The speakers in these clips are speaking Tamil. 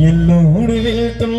எல்லோருவில் தன்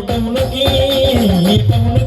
తమ్ములకి తమ్ములు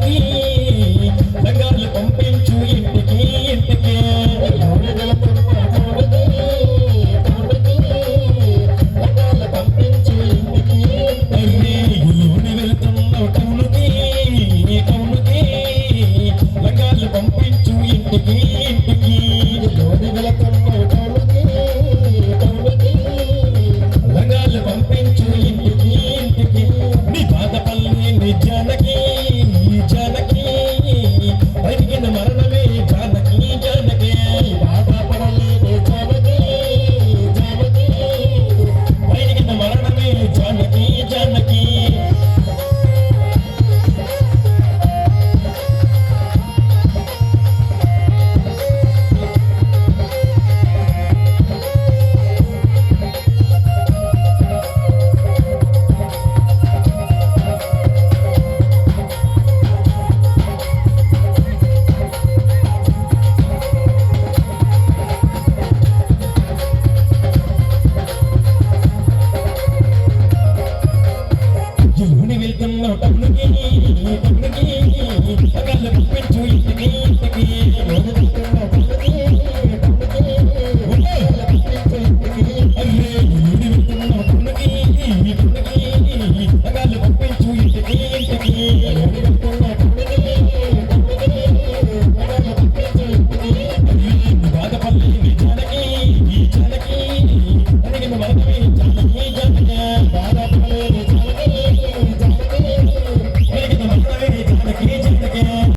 Please.